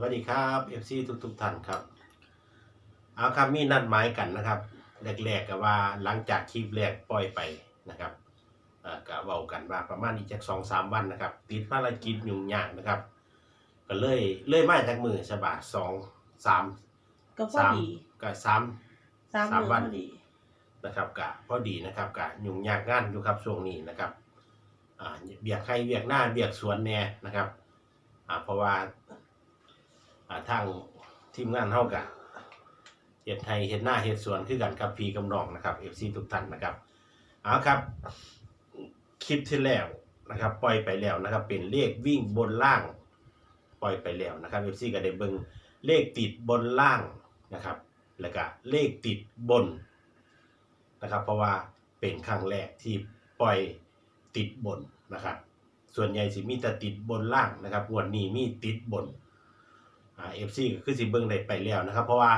วัสดีครับเอฟซีทุกทุกๆท่านครับ เอาครับมีนัดหมายกันนะครับแรกๆก็ว่าหลังจากคลิปแรกปล่อยไปนะครับเอ่อก็เว้ากันว่าประมาณอีกจากสองสามวันนะครับ ติดภารกิจยุ่งยากนะครับ ก็เลยเลยมาจากมือฉบาสองสามก็พอสามดีก็สามสามสามมื้อวันพอดีนะครับกะพอดีนะครับกะยุ่งยากงานอยู่ครับช่วงนี้นะครับอ่าเบียกใครเบียกหน้าเบียกสวนแน่นะครับอ่าเพราะว่าอ่า ทางทีมงานเท่ากับเฮ็ดไทยเฮ็ดหน้าเฮ็ดสวนคือกันครับพีกำนองนะครับเอฟซีทุกท่านนะครับเอาครับคลิปที่แล้วนะครับ ปล่อยไปแล้วนะครับ เป็นเลขวิ่งบนล่าง ปล่อยไปแล้วนะครับเอฟซีก็ได้เบิงเลขติดบนล่างนะครับ แล้วก็เลขติดบนนะครับ เพราะว่าเป็นครั้งแรกที่ปล่อยติดบนนะครับ ส่วนใหญ่สิมีแต่ติดบนล่างนะครับงวดนี้มีติดบน อ่าเอฟซีก็คือสิเบิ่งได้ไปแล้วนะครับ เพราะว่า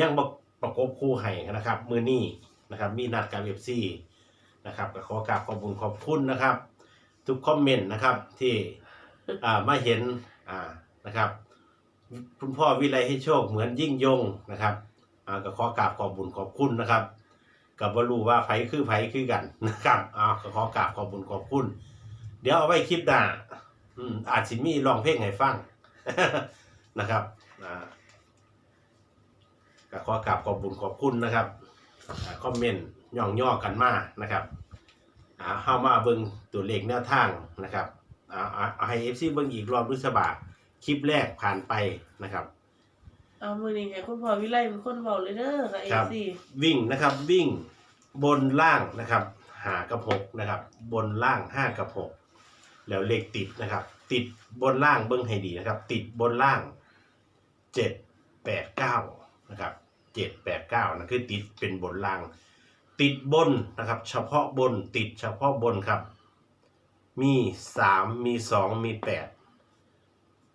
ยังบประกบคู่ให้นะครับมือนี้นะครับ มีนัดกับเอฟซีนะครับก็ขอกราบขอบคุณขอบคุณนะครับ ทุกคอมเมนต์นะครับที่อ่ามาเห็นอ่านะครับคุณพ่อวิไลให้โชคเหมือนยิ่งยงนะครับอ่าก็ขอกราบขอบคุณขอบคุณนะครับกับว่ารู้ว่าไผคือไผคือกันนะครับอ้าวก็ขอกราบขอบคุญขอบคุณ เดี๋ยวเอาไว้คลิปหน้าอืมอาจสิมีร้องเพลงให้ฟัง นะครับอ่าก็ขอกราบขอบคุญขอบคุณนะครับอ่าคอมเมนต์ย่องย่อกันมานะครับอ่าเข้ามาเบิ่งตัวเลขแนวทางนะครับอ่าเอาเอาให้เอฟซีเบิ่งอีกรอบรุษบาคลิปแรกผ่านไปนะครับเอามือนี้ให้คุณพ่อวิไลเป็นคนบอกเลยเด้อค่ะเอครับซีวิ่งนะครับวิ่งบนล่างนะครับหากับหกนะครับ บนล่างห้ากับหกแล้วเลขติดนะครับ ติดบนล่างเบิ้งให้ดีนะครับ ติดบนล่าง เจ็ดแปดเก้านะครับเจ็ดแปดเก้านะคือติดเป็นบนล่าง ติดบนนะครับ เฉพาะบนติดเฉพาะบนครับ มีสามมีสองมีแปด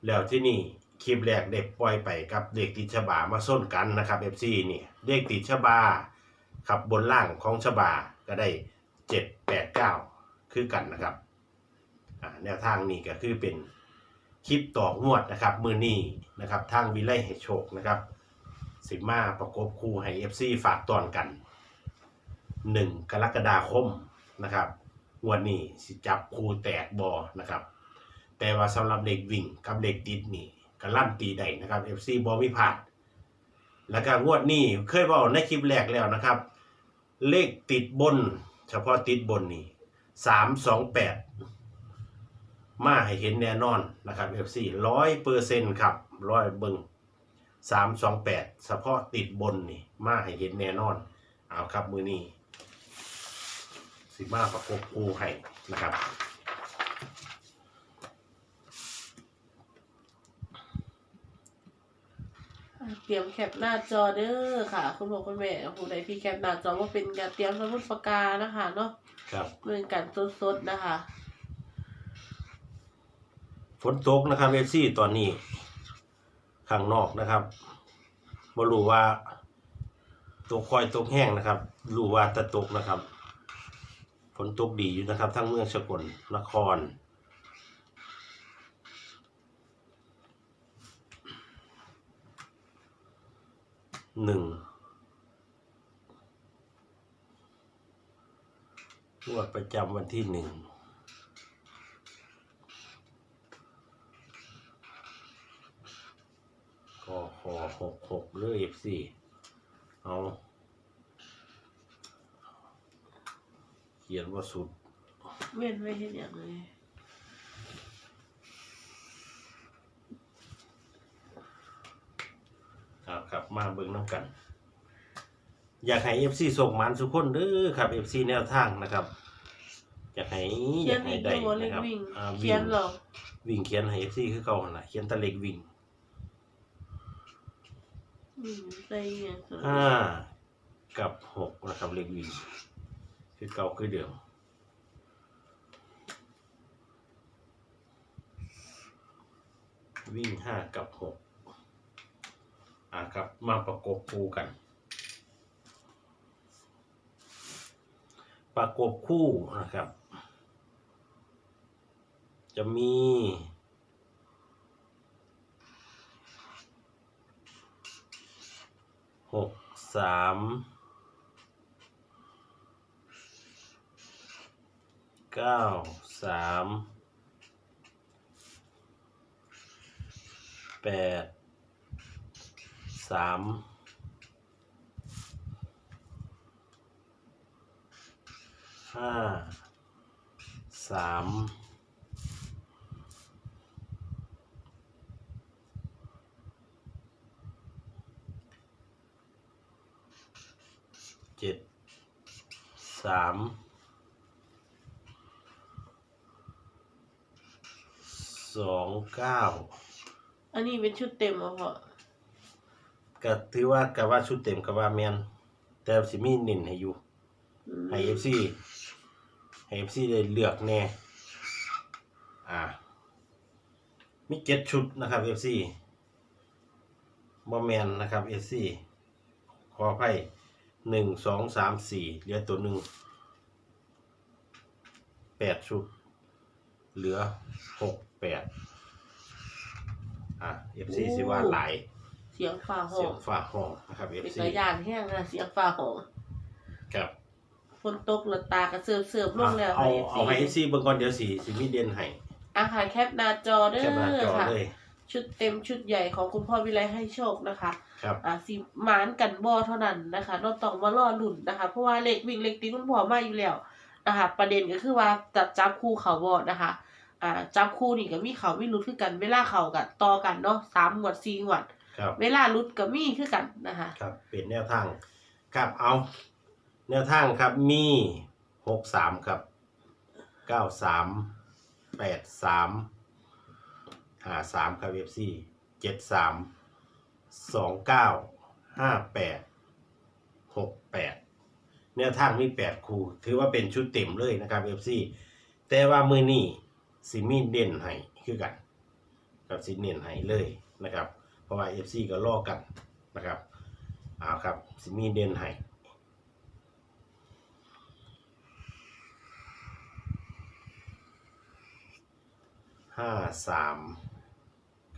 แล้วที่นี่คลิปแรกเด็กปล่อยไปกับเด็กติดฉบามาส้นกันนะครับ FC นี่เด็กติดฉบาครับบนล่างของฉบาก็ได้เจ็ดแปดเก้าคือกันนะครับแนวทางนี้ก็คือเป็น คลิปต่องวดนะครับมือนี้นะครับทางวิไลให้โชคนะครับสิมาประกบคู่ให้ FC ฝากตอนกัน1กรกฎาคมนะครับงวันนี้สิจับคู่แตกบอนะครับ แต่ว่าสำหรับเด็กวิ่งกับเด็กติดนี่ก็ลั่นตีได้นะครับ FC บอมีพาดแล้วก็งวดนี้เคยบอกในคลิปแรกแล้วนะครับ เลขติดบน เฉพาะติดบนนี่สามสองแปด มาให้เห็นแน่นอนนะครับ FC ร้อยเปอร์เซ็นต์ครับร้อยเบิงสามสองแปดเฉพาะติดบนนี่มาให้เห็นแน่นอน เอาครับมือนี้สิมาประกบคูให้นะครับเตรียมแคปหน้าจอเด้อค่ะ คุณพ่อคุณแม่ผู้ใดที่แคปหน้าจอว่าเป็นการเตรียมสมุดปากกานะคะเนาะครับเป็นการสดๆนะคะ ฝนตกนะครับเอฟซีตอนนี้ข้างนอกนะครับบ่รู้ว่าตกคอยตกแห้งนะครับรู้ว่าจะตกนะครับ ฝนตกดีอยู่นะครับ ทั้งเมืองสกลนครหนึ่งงวดประจำวันที่หนึ่ง ก็ขอหกหกเลือเอ ฟซีเอาเขียนว่าสุด เว้นไว้เห็นอย่างเลยครับครับมาเบิ่งน้ำกัน อยากให้เอฟซีส่งหมันสุกคนเด้อครับเอฟซีแนวทางนะครับ อยากให้อเขียยานกให้อีกได้ตัวเลนะขครับวิ่งอ่าเขีวิ่ยงนเหรอวิ่งเขียนให้เอฟซีคือเก่าหั่นล่ะเขียนแตะเล็กวิ่งอืม ใส่อย่างสวยห้ากับหกนะครับเล็กวิ่งคือเก่าคือเดิมวิ่งห้ากับหกอ่าครับมาประกบคู่กัน ประกบคู่นะครับ จะมี หกสามเก้าสามแปดสามห้าสามเจ็ดสามสองเก้าอันนี้เป็นชุดเต็มอะพ่อก็ถือว่ากับว่าชุดเต็มกับว่าแมนแต่สิมีเน้นให้อยู่อืมให้ FC ให้ FC ได้เลือกแน่อ่า มีเจ็ดชุดนะครับ FC บ่แมนนะครับ FC ขออภัย หนึ่งสองสามสี่เหลือตัวหนึ่งแปดชุด เหลือหกแปดอะ FC สิว่าหลายเสียงฟ้าห้อเสียงงฟ้าห้องนะครับเป็น FC ตะยานแห้งนะเสียงฟ้าห้องครับฝนตกแล้วตากระเสิร์ฟเสิร์ฟลงแล้วเอาค่ะ เอาให้ FC เบิ่งก่อนเดี๋ยวสิสิมีเด่นให้อาหารแคปหน้าจอเด้แคปหน้าจออค่ะ เลย ชุดเต็มชุดใหญ่ของคุณพ่อวิไลให้โชคนะคะครับ อ่าสิหมานกันบ่เท่านั้นนะคะเราต้องมารอลุ่นนะคะ เพราะว่าเลขวิ่งเลขตีคุณพ่อมาอยู่แล้วนะคะ ประเด็นก็คือว่าจับจับคู่เขาบ่นะคะ อ่าจับคู่นี่ก็มีเขามีรุดคือกันเวลาเขากันต่อกันเนาะสามงวดสี่งวด ครับเวลารุดก็มีคือกันนะคะ ครับเป็นแนวทางครับเอาแนวทางครับมีหกสามครับเก้าสามแปดสาม หาสามครับเอฟซีเจ็ดสามสองเก้าห้าแปดหกแปดแนวทางมีแปดคูถือว่าเป็นชุดเต็มเลยนะครับเอฟซีแต่ว่ามือนี้สิมีเด่นให้คือกันกับสิเน้นให้เลยนะครับ เพราะว่า FC ก็ล่อกกันนะครับเอาครับสิมีเด่นให้ห้าสาม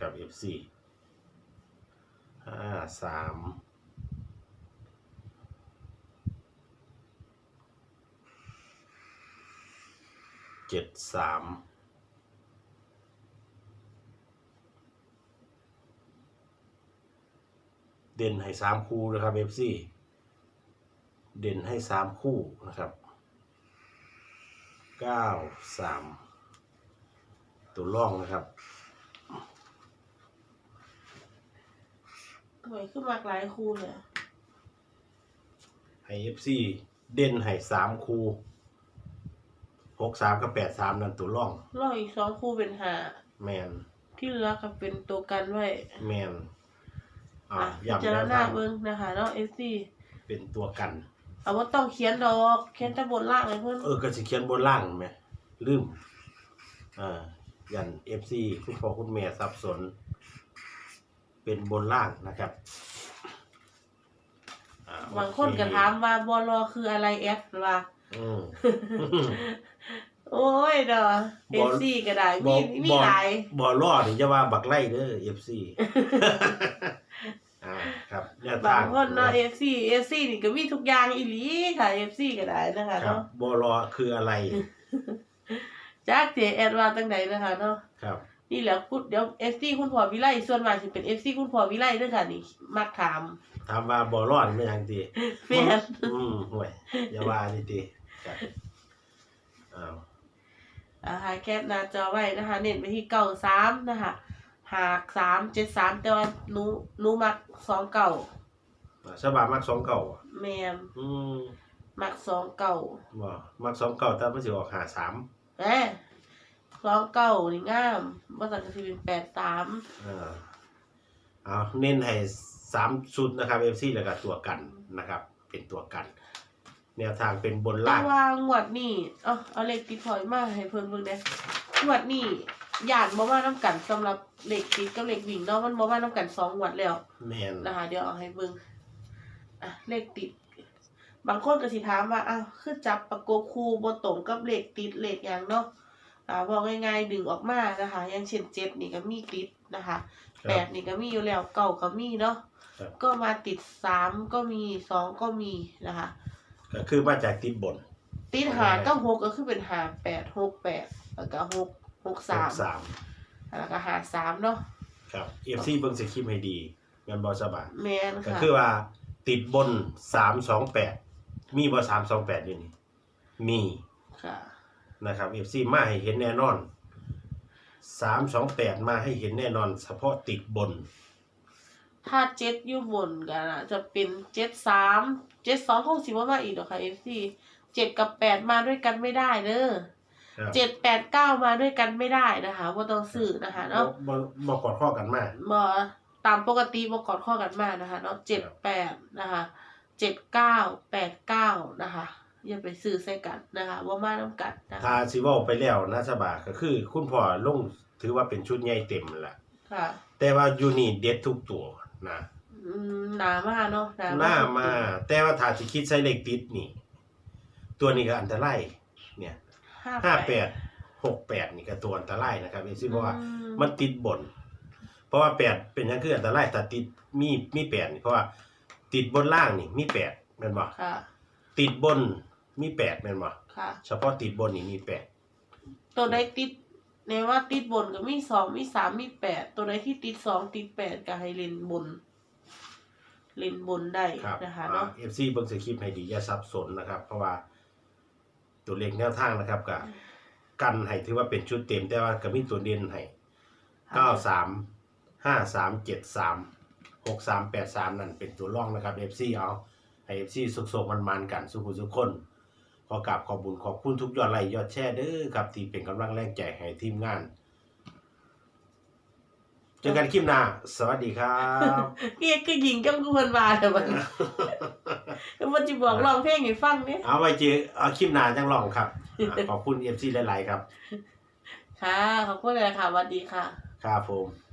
กับ FC ห้าสามเจ็ดสามเด่นให้สามคู่นะครับเอฟซีเด่นให้สามคู่นะครับเก้าสามตัวล่องนะครับ ทำไมขึ้นมากหลายคู่เลยอะให้เอฟซีเด่นให้สามคู่หกสามกับแปดสามนั่นตัวล่องรออีกสองคู่เป็นหา แมนที่เหลือก็เป็นตัวกันไว้แมนอ่าอะพิย้ำจารแนวณาทางเบิ่งนะคะเนาะเอฟซีเป็นตัวกัน เอาว่าต้องเขียนดอกเขียนแต่บนล่างเลยเพื่อนเออก็สิเขียนบนล่างไหมลืมอ่ายันเอฟซีคุณพ่อคุณแม่สับสน เป็นบนล่างนะครับอ่บางคนก็ถามว่าบอลอคืออะไรแอฟว่าอืม โอ้ยเด้อเอฟซีก็ได้มีมีหลายบอลอดนี่จะว่าบักไล่เด้อเอฟซีอ่าครับแนวบาทางงคนเนาะเอฟซีเอฟซีนี่ก็มีทุกอย่างอีหลีค่ะเอฟซีก็ได้นะคะครับเนาะบอลอคืออะไร จากเจแอดว่าตั้งใดนะคะเนาะ ครับ นี่แหละพูดเดี๋ยวเอฟซีคุณพ่อวิไลส่วนมากสิเป็นเอฟซีคุณพ่อวิไลเด้อค่ะนี่มักถามถามว่าบอลอดไม่ยังดีแม่นอืมห่วยอย่าว่าดีดีครับอ้าวอ่าหาแคปหน้าจอไว้นะคะ เน้นไปที่เก้าสามนะคะหากสามเจ็ดสามแต่ว่าหนูหนูมักสองเก่าฉบับมักสองเก่าอะแมนอืมมักสองเก่าบ่มักสองเก่าแต่ไม่สิออกหาสามแหม สองเก่านี่งามว่าสังกะสีเป็นแปดสามเออเอาเน้นให้สามชุดนะครับเอฟซีแล้วก็ตัวกันนะครับ เป็นตัวกัน แนวทางเป็นบนแต่ล่างว่างวดนี่เอาเอาเลขติดถอยมาให้เพิ่นเบิ่งเด้งวดนี่ย่านบ่มาน้ำกันสำหรับเลขติดกับเลขวิ่งเนาะมันบ่มาน้ำกันสองงวดแล้ว แมนนะคะเดี๋ยวเอาให้เบิ่งอะเลขติด บางคนก็สิถามว่าอ้าวคือจับประกบคู่บ่ตรงกับเลขติดเลขหยังเนาะ อ่าบอกง่ายๆดึงออกมานะคะ อย่างเช่นเจ็ดนี่ก็มีติดนะคะคแปรับดนี่ก็มีอยู่แล้วเก้าก็มีเนาะครับ ก็มาติดสามก็มีสองก็มีนะคะ ก็คือมาจากติดบนติดหาก็หกก็คือเป็นหาแปดหกแปดแล้วก็หกหกสามสามแล้วก็หาสามเนาะครับเอฟซีเบิ่งสคริปต์ให้ดีแม่นบ่สบายแมนก็ค่ะคือว่าติดบนสามสองแปดมีบ่สามสองแปดอยู่นี่มี ค่ะ นะครับเอฟซีมาให้เห็นแน่นอนสามสองแปดมาให้เห็นแน่นอน เฉพาะติดบน ถ้าเจ็ดอยู่บนกันอะจะเป็นเจ็ดสามเจ็ดสองคงสิว่ามาอีกหรอกค่ะเอฟซีเจ็ดกับแปดมาด้วยกันไม่ได้เด้อครับเจ็ดแปดเก้ามาด้วยกันไม่ได้นะคะว่าต้องซื้อนะคะเนาะบ่บ่กอดข้อกันมาบอตามปกติบอกอดข้อกันมานะคะเนาะเจ็ดแปดนะคะเจ็ดเก้าแปดเก้านะคะ อย่าไปซื้อใส่กันนะคะว่ามาน้ำกันนะถ้าคะสิเว้าไปแล้วนะสบายก็คือ คุณพ่อลงถือว่าเป็นชุดใหญ่เต็มแล้วล่ะค่ะแต่ว่าอยู่นี่เด็ดทุกตัวนะอืมหนามากเนาะหนาหน้ามากแต่ว่าถ้าสิคิดใส่เลขติดนี่ ตัวนี้ก็อันตรายเนี่ยห้าห้าแปแปดดหกแปดนี่ก็ตัวอันตรายนะครับเอซี่เพราะว่าอืมมันติดบน เพราะว่าแปดเป็นหยังคืออันตรายแต่ติดมีมีแปดนี่เพราะว่าติดบนล่างนี่มีแปดแม่นบ่ค่ะติดบน มีแปดแม่นบ่ค่ะ เฉพาะติดบนนี่มีแปดตัวใดติดในว่าติดบนก็มีสองมีสามมีแปดตัวใดที่ติดสองติดแปดก็ให้เล่นบน เล่นบนได้ครับนะคะเนาะเอฟซีเบิ่งสคริปต์ให้ดีอย่าสับสนนะครับ เพราะว่า ตัวเลขแนวทางนะครับก็กันให้ถือว่าเป็นชุดเต็มแต่ว่าก็มีตัวเด่นให้เก้าสามห้าสามเจ็ดสามหกสามแปดสามนั่นเป็นตัวร่องนะครับเอฟซีเอาให้เอฟซีสุกๆมันมันๆกันสุขุสุกคน ขอกราบขอบบุญขอบคุณทุกยอดไลค์ยอดแชร์เด้อครับ ที่เป็นกำลังแรงใจให้ทีมงาน เจอกันคลิปหน้า สวัสดีครับ เรียกก็ยิงกับกูเพิ่นว่าแต่มันมันจะบอกร้องเพลงให้ฟังเนี่ยเอาไว้เจอเอาคลิปหน้าจังลองครับอะขอบคุณเอฟซีหลาย ๆ ครับ ค่ะขอบคุณเลยค่ะสวัสดีค่ะ ครับผม